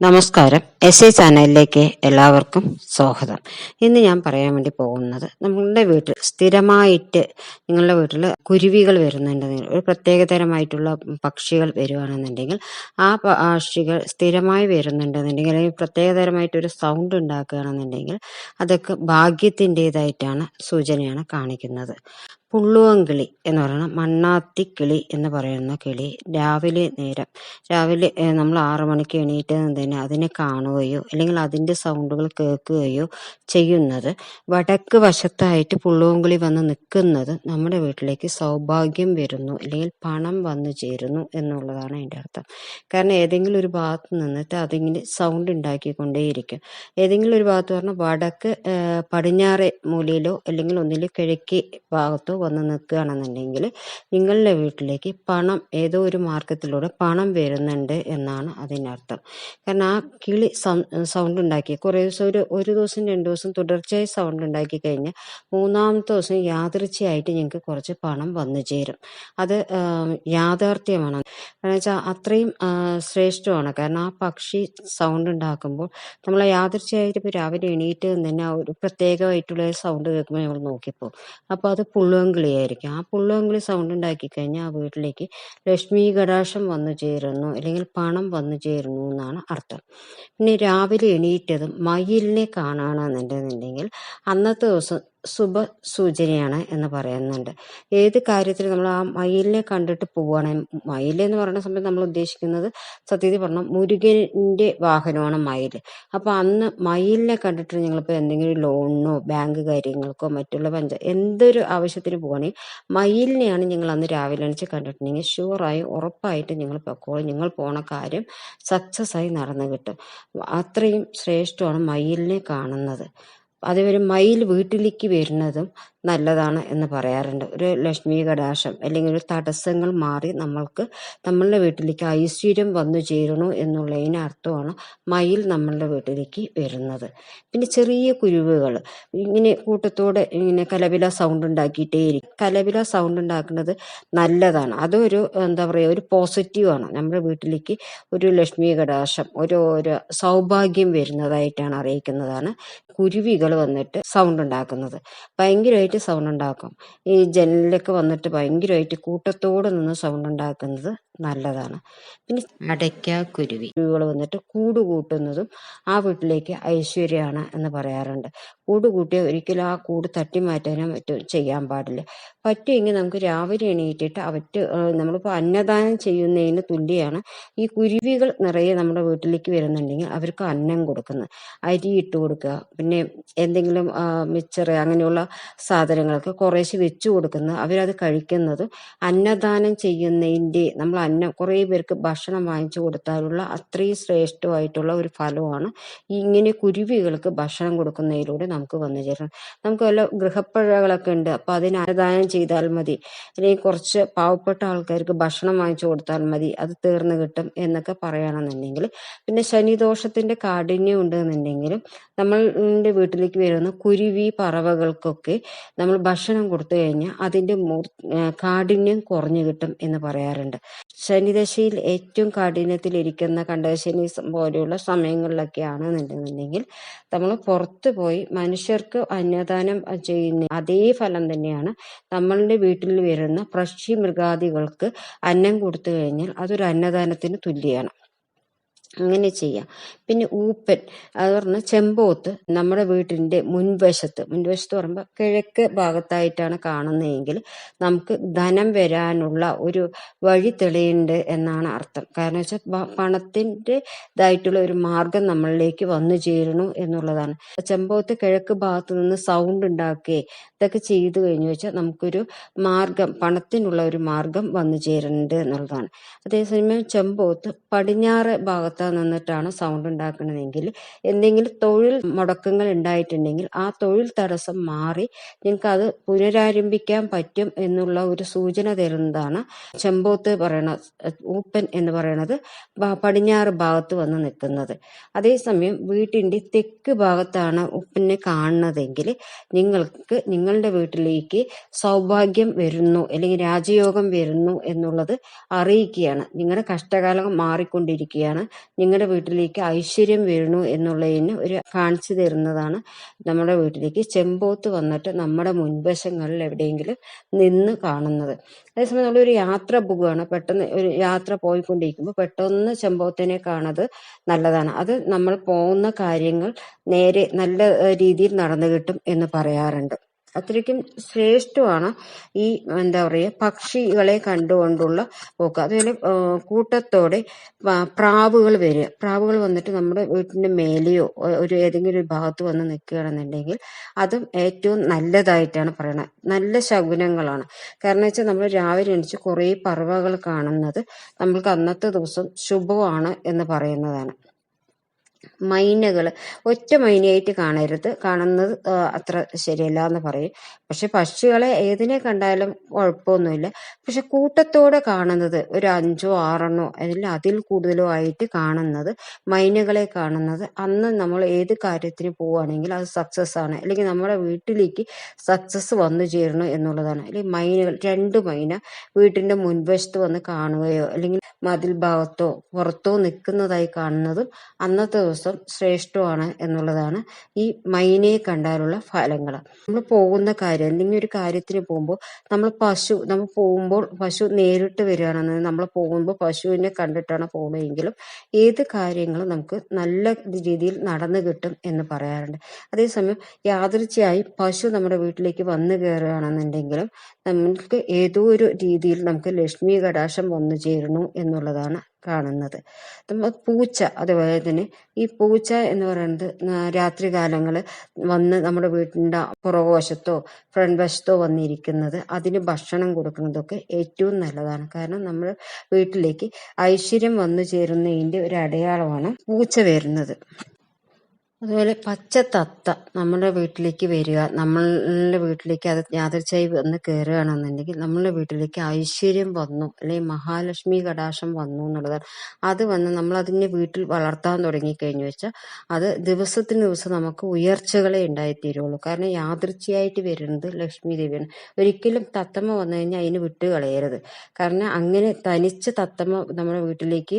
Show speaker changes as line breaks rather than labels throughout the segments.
നമസ്കാരം. S I ചാനലിലേക്ക് എല്ലാവർക്കും സ്വാഗതം. ഇന്ന് ഞാൻ പറയാൻ വേണ്ടി പോകുന്നത് നമ്മളുടെ വീട്ടിൽ സ്ഥിരമായിട്ട് നിങ്ങളുടെ വീട്ടിൽ കുരുവികൾ വരുന്നുണ്ടെങ്കിൽ ഒരു പ്രത്യേകതരമായിട്ടുള്ള പക്ഷികൾ വരുവാണെന്നുണ്ടെങ്കിൽ ആ പക്ഷികൾ സ്ഥിരമായി വരുന്നുണ്ടെന്നുണ്ടെങ്കിൽ അല്ലെങ്കിൽ പ്രത്യേകതരമായിട്ടൊരു സൗണ്ട് ഉണ്ടാക്കുകയാണെന്നുണ്ടെങ്കിൽ അതൊക്കെ ഭാഗ്യത്തിന്റെതായിട്ടാണ് സൂചനയാണ് കാണിക്കുന്നത്. പുള്ളുവൻകിളി എന്ന് പറയുന്ന മണ്ണാത്തി കിളി എന്ന് പറയുന്ന കിളി രാവിലെ നേരം. രാവിലെ നമ്മൾ ആറു മണിക്ക് എണീറ്റ് തന്നെ അതിനെ കാണുകയോ അല്ലെങ്കിൽ അതിന്റെ സൗണ്ടുകൾ കേൾക്കുകയോ ചെയ്യുന്നത് വടക്ക് വശത്തായിട്ട് പുള്ളുവൻകിളി വന്ന് നിൽക്കുന്നത് നമ്മുടെ വീട്ടിലേക്ക് സൗഭാഗ്യം വരുന്നു അല്ലെങ്കിൽ പണം വന്നു ചേരുന്നു എന്നുള്ളതാണ് അതിന്റെ അർത്ഥം. കാരണം ഏതെങ്കിലും ഒരു ഭാഗത്ത് നിന്നിട്ട് അതിങ്ങനെ സൗണ്ട് ഉണ്ടാക്കിക്കൊണ്ടേയിരിക്കും. ഏതെങ്കിലും ഒരു ഭാഗത്ത് പറഞ്ഞാൽ വടക്ക് പടിഞ്ഞാറ് മൂലയിലോ അല്ലെങ്കിൽ ഒന്നിൽ കിഴക്കി ഭാഗത്തോ വന്ന് നിൽക്കുകയാണെന്നുണ്ടെങ്കിൽ നിങ്ങളുടെ വീട്ടിലേക്ക് പണം ഏതോ ഒരു മാർഗത്തിലൂടെ പണം വരുന്നുണ്ട് എന്നാണ് അതിനർത്ഥം. കാരണം ആ കിളി സൗണ്ട് ഉണ്ടാക്കി കുറേ ദിവസം ഒരു ഒരു ദിവസം രണ്ട് ദിവസം തുടർച്ചയായി സൗണ്ട് ഉണ്ടാക്കി കഴിഞ്ഞാൽ മൂന്നാമത്തെ ദിവസം യാദൃച്ഛയായിട്ട് ഞങ്ങൾക്ക് കുറച്ച് പണം വന്നു ചേരും. അത് യാഥാർത്ഥ്യമാണ്. കാരണം വെച്ചാൽ അത്രയും ശ്രേഷ്ഠമാണ്. കാരണം ആ പക്ഷി സൗണ്ട് ഉണ്ടാക്കുമ്പോൾ നമ്മൾ യാദൃച്ഛയായിട്ട് ഇപ്പോൾ രാവിലെ എണീറ്റ് തന്നെ ഒരു പ്രത്യേകമായിട്ടുള്ള സൗണ്ട് കേൾക്കുമ്പോൾ നമ്മൾ നോക്കിപ്പോകും. അപ്പോൾ അത് പുള്ളുവൻകിളി ആയിരിക്കും ആ പുള്ളുവൻകിളി സൗണ്ട് ഉണ്ടാക്കി കഴിഞ്ഞാൽ ആ വീട്ടിലേക്ക് ലക്ഷ്മി കടാക്ഷം വന്നു ചേരുന്നു അല്ലെങ്കിൽ പണം വന്നു ചേരുന്നു എന്നാണ് അർത്ഥം. പിന്നെ രാവിലെ എണീറ്റതും മയിലിനെ കാണുകയാണെന്നുണ്ടെന്നുണ്ടെങ്കിൽ അന്നത്തെ ദിവസം ശുഭ സൂചനയാണ് എന്ന് പറയുന്നുണ്ട്. ഏത് കാര്യത്തിൽ നമ്മൾ ആ മയിലിനെ കണ്ടിട്ട് പോവുകയാണെങ്കിൽ മയിൽ എന്ന് പറയുന്ന സമയത്ത് നമ്മൾ ഉദ്ദേശിക്കുന്നത് സത്യത്തിൽ പറഞ്ഞ മുരുകന്റെ വാഹനമാണ് മയിൽ. അപ്പൊ അന്ന് മയിലിനെ കണ്ടിട്ട് നിങ്ങളിപ്പോ എന്തെങ്കിലും ലോണിനോ ബാങ്ക് കാര്യങ്ങൾക്കോ മറ്റുള്ള പഞ്ച എന്തൊരു ആവശ്യത്തിന് പോവുകയാണെങ്കിൽ മയിലിനെയാണ് നിങ്ങൾ അന്ന് രാവിലെ അണിച്ച് കണ്ടിട്ടുണ്ടെങ്കിൽ ഷുവറായും ഉറപ്പായിട്ട് നിങ്ങൾ പൊക്കോളും. നിങ്ങൾ പോണ കാര്യം സക്സസ് ആയി നടന്നു കിട്ടും. അത്രയും ശ്രേഷ്ഠമാണ് മയിലിനെ കാണുന്നത്. അതേപോലെ മയിൽ വീട്ടിലേക്ക് വരുന്നതും നല്ലതാണ് എന്ന് പറയാറുണ്ട്. ഒരു ലക്ഷ്മി കടാശം അല്ലെങ്കിൽ ഒരു തടസ്സങ്ങൾ മാറി നമ്മൾക്ക് നമ്മളുടെ വീട്ടിലേക്ക് ഐശ്വര്യം വന്നു ചേരണു എന്നുള്ളതിന് അർത്ഥമാണ് മയിൽ നമ്മളുടെ വീട്ടിലേക്ക് വരുന്നത്. പിന്നെ ചെറിയ കുരുവുകൾ. ഇങ്ങനെ കൂട്ടത്തോടെ ഇങ്ങനെ കലപില സൗണ്ട് ഉണ്ടാക്കിയിട്ടേ ഇരിക്കും. കലപില സൗണ്ട് ഉണ്ടാക്കുന്നത് നല്ലതാണ്. അതൊരു എന്താ പറയുക ഒരു പോസിറ്റീവാണ് നമ്മുടെ വീട്ടിലേക്ക് ഒരു ലക്ഷ്മി കടാശം ഒരു ഒരു സൗഭാഗ്യം വരുന്നതായിട്ടാണ് അറിയിക്കുന്നതാണ് കുരുവികൾ വന്നിട്ട് സൗണ്ട് ഉണ്ടാക്കുന്നത്. ഭയങ്കരമായിട്ട് സൗണ്ട് ഉണ്ടാക്കും. ഈ ജനലിലൊക്കെ വന്നിട്ട് ഭയങ്കരമായിട്ട് കൂട്ടത്തോടെ നിന്ന് സൗണ്ട് ഉണ്ടാക്കുന്നത് നല്ലതാണ്. പിന്നെ അടയ്ക്ക കുരുവി. കുരുവികൾ വന്നിട്ട് കൂട് കൂട്ടുന്നതും ആ വീട്ടിലേക്ക് ഐശ്വര്യമാണ് എന്ന് പറയാറുണ്ട്. കൂട് കൂട്ടിയാൽ ഒരിക്കലും ആ കൂട് തട്ടി മാറ്റാനോ മറ്റോ ചെയ്യാൻ പാടില്ല. പറ്റുമെങ്കിൽ നമുക്ക് രാവിലെ എണീറ്റിട്ട് അവറ്റ് നമ്മളിപ്പോൾ അന്നദാനം ചെയ്യുന്നതിന് തുല്യമാണ് ഈ കുരുവികൾ നിറയെ നമ്മുടെ വീട്ടിലേക്ക് വരുന്നുണ്ടെങ്കിൽ അവർക്ക് അന്നം കൊടുക്കുന്നത്. അരി ഇട്ട് കൊടുക്കുക പിന്നെ എന്തെങ്കിലും ആ, മിച്ചറ് അങ്ങനെയുള്ള സാധനങ്ങളൊക്കെ കുറേശ്ശെ വെച്ച് കൊടുക്കുന്നത് അവരത് കഴിക്കുന്നത് അന്നദാനം ചെയ്യുന്നതിന്റെ നമ്മൾ അന്നം കുറേ പേർക്ക് ഭക്ഷണം വാങ്ങിച്ചു കൊടുത്താലുള്ള അത്രയും ശ്രേഷ്ഠമായിട്ടുള്ള ഒരു ഫലമാണ് ഇങ്ങനെ കുരുവികൾക്ക് ഭക്ഷണം കൊടുക്കുന്നതിലൂടെ നമുക്ക് വന്നു ചേരണം നമുക്ക് വല്ല ഗൃഹപ്പഴകളൊക്കെ ഉണ്ട് അപ്പം അതിന് അന്നദാനം ചെയ്താൽ മതി. അല്ലെങ്കിൽ കുറച്ച് പാവപ്പെട്ട ആൾക്കാർക്ക് ഭക്ഷണം വാങ്ങിച്ചു കൊടുത്താൽ മതി അത് തീർന്നു കിട്ടും എന്നൊക്കെ പറയണമെന്നുണ്ടെങ്കിൽ പിന്നെ ശനിദോഷത്തിന്റെ കാഠിന്യം ഉണ്ടെന്നുണ്ടെങ്കിലും നമ്മളുടെ വീട്ടിലേക്ക് വരുന്ന കുരുവി പറവകൾക്കൊക്കെ നമ്മൾ ഭക്ഷണം കൊടുത്തു കഴിഞ്ഞാൽ അതിന്റെ കാഠിന്യം കുറഞ്ഞു കിട്ടും എന്ന് പറയാറുണ്ട്. ശനിദശയിൽ ഏറ്റവും കാഠിന്യത്തിലിരിക്കുന്ന കണ്ടശനി പോലെയുള്ള സമയങ്ങളിലൊക്കെ ആണെന്നുണ്ടെന്നുണ്ടെങ്കിൽ നമ്മൾ പുറത്തു പോയി മനുഷ്യർക്ക് അന്നദാനം ചെയ്യുന്ന അതേ ഫലം തന്നെയാണ് നമ്മളുടെ വീട്ടിൽ വരുന്ന പക്ഷി മൃഗാദികൾക്ക് അന്നം കൊടുത്തു കഴിഞ്ഞാൽ അതൊരു അന്നദാനത്തിന് തുല്യമാണ് അങ്ങനെ ചെയ്യാം. പിന്നെ ഊപ്പൻ അത് പറഞ്ഞാൽ ചെമ്പോത്ത് നമ്മുടെ വീട്ടിന്റെ മുൻവശത്ത് മുൻവശത്ത് പറയുമ്പോൾ കിഴക്ക് ഭാഗത്തായിട്ടാണ് കാണുന്നതെങ്കിൽ നമുക്ക് ധനം വരാനുള്ള ഒരു വഴി തെളിയുണ്ട് എന്നാണ് അർത്ഥം. കാരണം വെച്ചാൽ പണത്തിന്റെ ഇതായിട്ടുള്ള ഒരു മാർഗം നമ്മളിലേക്ക് വന്നു ചേരണു എന്നുള്ളതാണ്. ചെമ്പോത്ത് കിഴക്ക് ഭാഗത്ത് നിന്ന് സൗണ്ട് ഉണ്ടാക്കുകയെ ഇതൊക്കെ ചെയ്തു കഴിഞ്ഞു വെച്ചാൽ നമുക്കൊരു മാർഗം പണത്തിനുള്ള ഒരു മാർഗം വന്നു ചേരുന്നുണ്ട് എന്നുള്ളതാണ്. അതേസമയം ചെമ്പോത്ത് പടിഞ്ഞാറ് ഭാഗത്ത് നിന്നിട്ടാണ് സൗണ്ട് ഉണ്ടാക്കണമെങ്കിൽ എന്തെങ്കിലും തൊഴിൽ മുടക്കങ്ങൾ ഉണ്ടായിട്ടുണ്ടെങ്കിൽ ആ തൊഴിൽ തടസ്സം മാറി നിങ്ങൾക്ക് അത് പുനരാരംഭിക്കാൻ പറ്റും എന്നുള്ള ഒരു സൂചന തരുന്നതാണ് ചെമ്പോത്ത് പറയണ ഊപ്പൻ എന്ന് പറയുന്നത് പടിഞ്ഞാറ് ഭാഗത്ത് വന്ന് നിൽക്കുന്നത്. അതേസമയം വീട്ടിന്റെ തെക്ക് ഭാഗത്താണ് ഉപ്പിനെ കാണുന്നതെങ്കിൽ നിങ്ങൾക്ക് നിങ്ങളുടെ വീട്ടിലേക്ക് സൗഭാഗ്യം വരുന്നു അല്ലെങ്കിൽ രാജയോഗം വരുന്നു എന്നുള്ളത് അറിയിക്കുകയാണ്. നിങ്ങളുടെ കഷ്ടകാലം മാറിക്കൊണ്ടിരിക്കുകയാണ്. നിങ്ങളുടെ വീട്ടിലേക്ക് ഐശ്വര്യം വീഴണു എന്നുള്ളതിന് ഒരു കാണിച്ചു തരുന്നതാണ് നമ്മുടെ വീട്ടിലേക്ക്. ചെമ്പോത്ത് വന്നിട്ട് നമ്മുടെ മുൻവശങ്ങളിൽ എവിടെയെങ്കിലും നിന്ന് കാണുന്നത്. അതേസമയം നമ്മളൊരു യാത്ര പോകുകയാണ് പെട്ടെന്ന് ഒരു യാത്ര പോയിക്കൊണ്ടിരിക്കുമ്പോൾ പെട്ടെന്ന് ചെമ്പോത്തിനെ കാണുന്നത് നല്ലതാണ്. അത് നമ്മൾ പോകുന്ന കാര്യങ്ങൾ നേരെ നല്ല രീതിയിൽ നടന്നു കിട്ടും എന്ന് പറയാറുണ്ട്. അത്രയ്ക്കും ശ്രേഷ്ഠമാണ് ഈ എന്താ പറയുക പക്ഷികളെ കണ്ടുകൊണ്ടുള്ള പോക്ക്. അതുപോലെ കൂട്ടത്തോടെ പ്രാവുകൾ വരിക. പ്രാവുകൾ വന്നിട്ട് നമ്മുടെ വീട്ടിന്റെ മേലെയോ ഒരു ഏതെങ്കിലും ഒരു ഭാഗത്ത് വന്ന് നിൽക്കുകയാണെന്നുണ്ടെങ്കിൽ അതും ഏറ്റവും നല്ലതായിട്ടാണ് പറയുന്നത് നല്ല ശകുനങ്ങളാണ്. കാരണം വെച്ചാൽ നമ്മൾ രാവിലെ എണീച്ച് കുറേ പറവകൾ കാണുന്നത് നമ്മൾക്ക് അന്നത്തെ ദിവസം ശുഭമാണ് എന്ന് പറയുന്നതാണ്. മൈനകൾ ഒറ്റ മൈനയായിട്ട് കാണരുത്. കാണുന്നത് അത്ര ശരിയല്ല എന്ന് പറയും. പക്ഷെ പക്ഷികളെ ഏതിനെ കണ്ടാലും കുഴപ്പമൊന്നുമില്ല. പക്ഷെ കൂട്ടത്തോടെ കാണുന്നത് ഒരു അഞ്ചോ ആറെണ്ണോ അല്ലെങ്കിൽ അതിൽ കൂടുതലോ ആയിട്ട് കാണുന്നത് മൈനകളെ കാണുന്നത്. അന്ന് നമ്മൾ ഏത് കാര്യത്തിന് പോവുകയാണെങ്കിൽ അത് സക്സസ് ആണ്. അല്ലെങ്കിൽ നമ്മുടെ വീട്ടിലേക്ക് സക്സസ് വന്നു ചേരണം എന്നുള്ളതാണ്. അല്ലെങ്കിൽ മൈനകൾ രണ്ട് മൈന വീട്ടിന്റെ മുൻവശത്ത് വന്ന് കാണുകയോ അല്ലെങ്കിൽ മതിൽ ഭാഗത്തോ പുറത്തോ നിൽക്കുന്നതായി കാണുന്നതും അന്നത്തെ ദിവസം ശ്രേഷ്ഠമാണ് എന്നുള്ളതാണ് ഈ മൈനയെ കണ്ടാലുള്ള ഫലങ്ങൾ നമ്മൾ പോകുന്ന കാര്യം എന്തെങ്കിലും ഒരു കാര്യത്തിന് പോകുമ്പോൾ നമ്മൾ പശു നമ്മൾ പോകുമ്പോൾ പശു നേരിട്ട് വരികയാണെന്ന് നമ്മൾ പോകുമ്പോൾ പശുവിനെ കണ്ടിട്ടാണ് പോകുന്നതെങ്കിലും ഏത് കാര്യങ്ങളും നമുക്ക് നല്ല രീതിയിൽ നടന്നു കിട്ടും എന്ന് പറയാറുണ്ട്. അതേസമയം യാദൃച്ഛയായി പശു നമ്മുടെ വീട്ടിലേക്ക് വന്നു കയറുകയാണെന്നുണ്ടെങ്കിലും നമുക്ക് ഏതോ ഒരു രീതിയിൽ നമുക്ക് ലക്ഷ്മി കടാശം വന്നു ചേരുന്നു എന്നുള്ളതാണ് കാണുന്നത്. പൂച്ച അതുപോലെ തന്നെ ഈ പൂച്ച എന്ന് പറയുന്നത് രാത്രി കാലങ്ങൾ വന്ന് നമ്മുടെ വീടിന്റെ പുറകുവശത്തോ ഫ്രണ്ട് വശത്തോ വന്നിരിക്കുന്നത് അതിന് ഭക്ഷണം കൊടുക്കുന്നതൊക്കെ ഏറ്റവും നല്ലതാണ്. കാരണം നമ്മൾ വീട്ടിലേക്ക് ഐശ്വര്യം വന്നു ചേരുന്നതിന്റെ ഒരു അടയാളമാണ് പൂച്ച വരുന്നത്. അതുപോലെ പച്ച തത്ത നമ്മുടെ വീട്ടിലേക്ക് വരിക. നമ്മളുടെ വീട്ടിലേക്ക് അത് യാതൊരുച്ചായി വന്ന് കയറുകയാണെന്നുണ്ടെങ്കിൽ നമ്മളുടെ വീട്ടിലേക്ക് ഐശ്വര്യം വന്നു അല്ലെങ്കിൽ മഹാലക്ഷ്മി കടാശം വന്നു എന്നുള്ളതാണ്. അത് വന്ന് നമ്മൾ അതിനെ വീട്ടിൽ വളർത്താൻ തുടങ്ങിക്കഴിഞ്ഞു വെച്ചാൽ അത് ദിവസത്തിന് ദിവസം നമുക്ക് ഉയർച്ചകളെ ഉണ്ടായിത്തീരുള്ളൂ. കാരണം യാദൃച്ഛയായിട്ട് വരുന്നത് ലക്ഷ്മി ദേവിയാണ്. ഒരിക്കലും തത്തമ്മ വന്നു കഴിഞ്ഞാൽ അതിന് വിട്ടുകളയരുത്. കാരണം അങ്ങനെ തനിച്ച് തത്തമ്മ നമ്മുടെ വീട്ടിലേക്ക്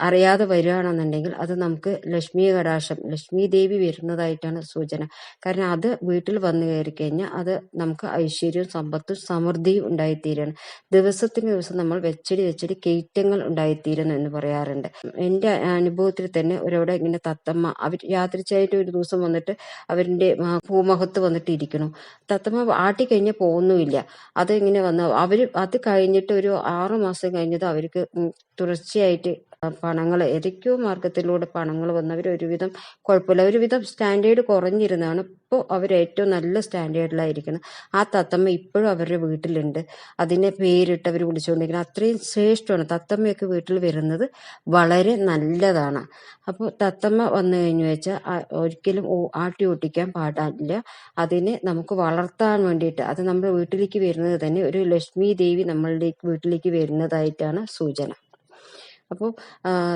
അറിയാതെ വരികയാണെന്നുണ്ടെങ്കിൽ അത് നമുക്ക് ലക്ഷ്മി കടാക്ഷം ലക്ഷ്മി ദേവി വരുന്നതായിട്ടാണ് സൂചന. കാരണം അത് വീട്ടിൽ വന്നു കയറി കഴിഞ്ഞാൽ അത് നമുക്ക് ഐശ്വര്യവും സമ്പത്തും സമൃദ്ധിയും ഉണ്ടായിത്തീരാണ്. ദിവസത്തിന് ദിവസം നമ്മൾ വെച്ചടി വെച്ചടി കയറ്റങ്ങൾ ഉണ്ടായിത്തീരുന്നു എന്ന് പറയാറുണ്ട്. എന്റെ അനുഭവത്തിൽ തന്നെ ഒരവിടെ ഇങ്ങനെ തത്തമ്മ അവർ യാത്രിച്ചായിട്ട് ഒരു ദിവസം വന്നിട്ട് അവരുടെ ആ, ഭൂമുഖത്ത് വന്നിട്ട് ഇരിക്കണു തത്തമ്മ ആട്ടി കഴിഞ്ഞാൽ പോകുന്നുമില്ല. അത് ഇങ്ങനെ വന്ന് അവർ അത് കഴിഞ്ഞിട്ട് ഒരു ആറു മാസം കഴിഞ്ഞത് അവർക്ക് തുടർച്ചയായിട്ട് പണങ്ങൾ ഏതൊക്കെയോ മാർഗത്തിലൂടെ പണങ്ങൾ വന്ന് അവർ ഒരുവിധം കുഴപ്പമില്ല. ഒരുവിധം സ്റ്റാൻഡേർഡ് കുറഞ്ഞിരുന്നതാണ് ഇപ്പോൾ അവർ ഏറ്റവും നല്ല സ്റ്റാൻഡേർഡിലായിരിക്കുന്നത് ആ തത്തമ്മ ഇപ്പോഴും അവരുടെ വീട്ടിലുണ്ട്. അതിനെ പേരിട്ട് അവർ വിളിച്ചുകൊണ്ടിരിക്കുന്നത് അത്രയും ശ്രേഷ്ഠമാണ്. തത്തമ്മയൊക്കെ വീട്ടിൽ വരുന്നത് വളരെ നല്ലതാണ്. അപ്പോൾ തത്തമ്മ വന്നു കഴിഞ്ഞു വെച്ചാൽ ഒരിക്കലും ആട്ടി ഓട്ടിക്കാൻ പാടില്ല. അതിനെ നമുക്ക് വളർത്താൻ വേണ്ടിയിട്ട് അത് നമ്മുടെ വീട്ടിലേക്ക് വരുന്നത് തന്നെ ഒരു ലക്ഷ്മി ദേവി നമ്മളുടെ വീട്ടിലേക്ക് വരുന്നതായിട്ടാണ് സൂചന. അപ്പോൾ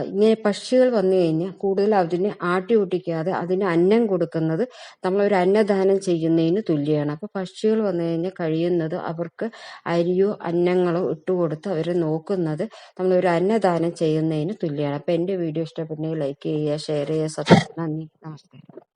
ഇങ്ങനെ പക്ഷികൾ വന്നു കഴിഞ്ഞാൽ കൂടുതൽ അതിനെ ആട്ടി ഓട്ടിക്കാതെ അതിന് അന്നം കൊടുക്കുന്നത് നമ്മളൊരു അന്നദാനം ചെയ്യുന്നതിന് തുല്യമാണ് അപ്പോൾ പക്ഷികൾ വന്നു കഴിഞ്ഞാൽ കഴിയുന്നത് അവർക്ക് അരിയോ അന്നങ്ങളോ ഇട്ടുകൊടുത്ത് അവരെ നോക്കുന്നത് നമ്മളൊരു അന്നദാനം ചെയ്യുന്നതിന് തുല്യമാണ് അപ്പോൾ എന്റെ വീഡിയോ ഇഷ്ടപ്പെട്ടെങ്കിൽ ലൈക്ക് ചെയ്യുക ഷെയർ ചെയ്യുക സബ്സ്ക്രൈബ് നന്ദി. നമസ്കാരം.